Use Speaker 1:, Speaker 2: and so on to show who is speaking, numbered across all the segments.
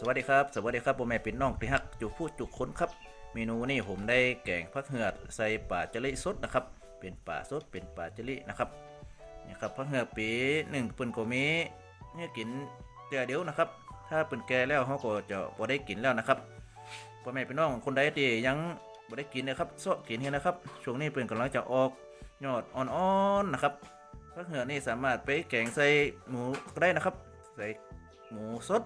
Speaker 1: สวัสดีครับ สวัสดีครับพ่อแม่พี่นน้องที่ฮักจุกพูดจุกคนครับ เมนูนี้ผมได้แกงผักเหือดใส่ป่าจลิสดนะครับ เป็นป่าสดเป็นป่าจลินะครับนี่ครับผักเหือดปีหนึ่งเปิ้นกมีเนี่ยกินเดียวเดียวนะครับ ถ้าเปิ้นแก่แล้วเขาก็จะบ่ได้กินแล้วนะครับพ่อแม่พี่น้องคนใดที่ยังบ่ได้กินนะครับเสาะกินเห็นนะครับ ช่วงนี้เปิ้นกำลังจะออกยอดอ่อนๆนะครับผักเหือดนี่สามารถไปแกงใส่หมูก็ได้นะครับ ใส่หมูสด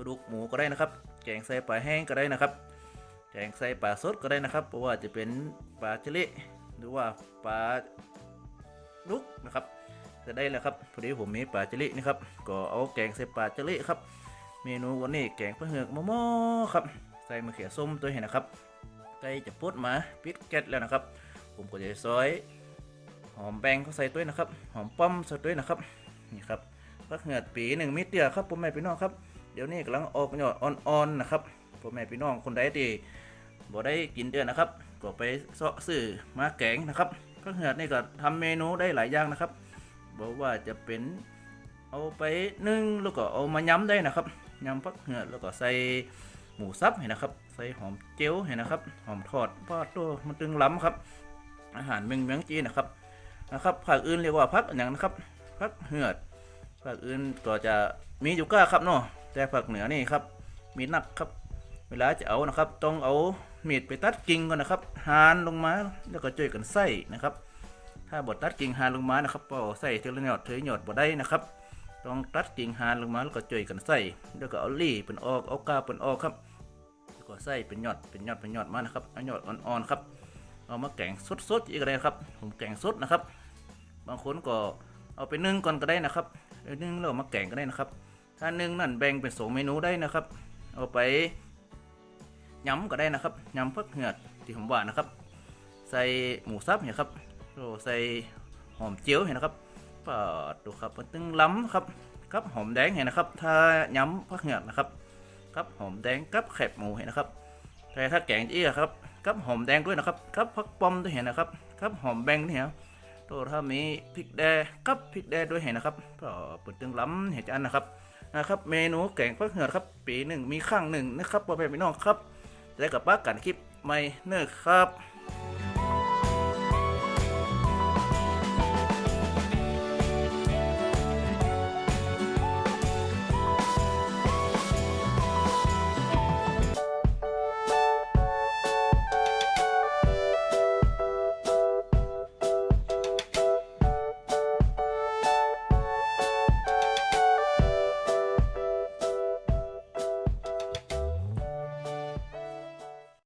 Speaker 1: กระดูกหมูก็ได้นะครับแกงใส่ปลาแห้งก็ได้นะครับแกงใส่ปลาสดก็ได้นะครับเพราะว่าจะเป็นปลาเจลิหรือว่าปลาลุกนะครับจะได้แล้วครับพอดีผมมีปลาเจลินี่ครับก็เอาแกงใส่ปลาเจลิครับ เมนูวันนี้แกงปลาเหือกมะม่อครับใส่มะเขือส้มตัวเห็นนะครับใกล้จะพุดมาปิดแก๊สแล้วนะครับ ผมก็จะซอยหอมแบงก็ใส่ด้วยนะครับ หอมป้อมใส่ด้วยนะครับนี่ครับปลาเหือกปีหนึ่งมิตรเดียครับผมไม่พี่น้องครับ เดี๋ยวนี้กำลังออกยอดอ่อนๆนะครับพ่อแม่พี่น้องคนใดที่บ่ได้กินเดือนนะครับ ก็ไปเสาะซื้อมาแกงนะครับก็เหือดนี่ก็ทำเมนูได้หลายอย่างนะครับบอกว่าจะเป็นเอาไปนึ่งแล้วก็เอามาย้ำได้นะครับย้ำพักเหือดแล้วก็ใส่หมูสับเห็นนะครับ ใส่หอมเจียวเห็นนะครับ หอมทอดปอดตัวมันตึงล้ำครับ อาหารเมืองเมืองจีนนะครับนะครับภาคอื่นเรียกว่าพักอย่างนะครับพักเหือดภาคอื่นก็จะมีอยู่ก้าครับเนาะ แต่ภาคเหนือนี่ครับ มีนักครับ เวลาจะเอานะครับ ต้องเอามีดไปตัดกิ่งก่อนนะครับหานลงมาแล้วก็จ่วยกันใส่นะครับ ถ้าบดตัดกิ่งหานลงมานะครับก็ใส่เทละหยอดเทละหยอดบ่ได้นะครับต้องตัดกิ่งหานลงมาแล้วก็จ่วยกันใส่แล้วก็เอาลี่เป็นออกเอากาเป็นออกครับแล้วก็ใส่เป็นหยอดเป็นหยอดเป็นหยอดมานะครับเอาหยอดอ่อนๆครับเอามาแกงสดๆอีกเลยครับ ผมแกงสดนะครับ บางคนก็เอาไปนึ่งก่อนก็ได้นะครับนึ่งแล้วมาแกงก็ได้นะครับ ถ้าหนึ่งนั่นแบ่งเป็นสองเมนูได้นะครับ เอาไปยำก็ได้นะครับยำพักเหือดที่ผมว่านะครับ ใส่หมูสับเนี่ยครับโอ้ใส่หอมเจียวเห็นนะครับปาดดูครับมันตึงล้ำครับครับหอมแดงเห็นนะครับ ถ้ายำพักเหือดนะครับครับหอมแดงกับแคบหมูเห็นนะครับแต่ถ้าแกงจี้อะครับกับหอมแดงด้วยนะครับกับพักปอมด้วยเห็นนะครับกับหอมแบงด้วยเห็นตัวถ้ามีพริกแดงกับพริกแดงด้วยเห็นนะครับก็เปิดตึงล้ำเห็นจานนะครับ นะครับเมนูแกงฟักเหือดครับ ปีหนึ่งมีข้างหนึ่งนะครับพ่อแม่พี่น้องครับแล้วกับป้ากันคลิปใหม่เนอะครับ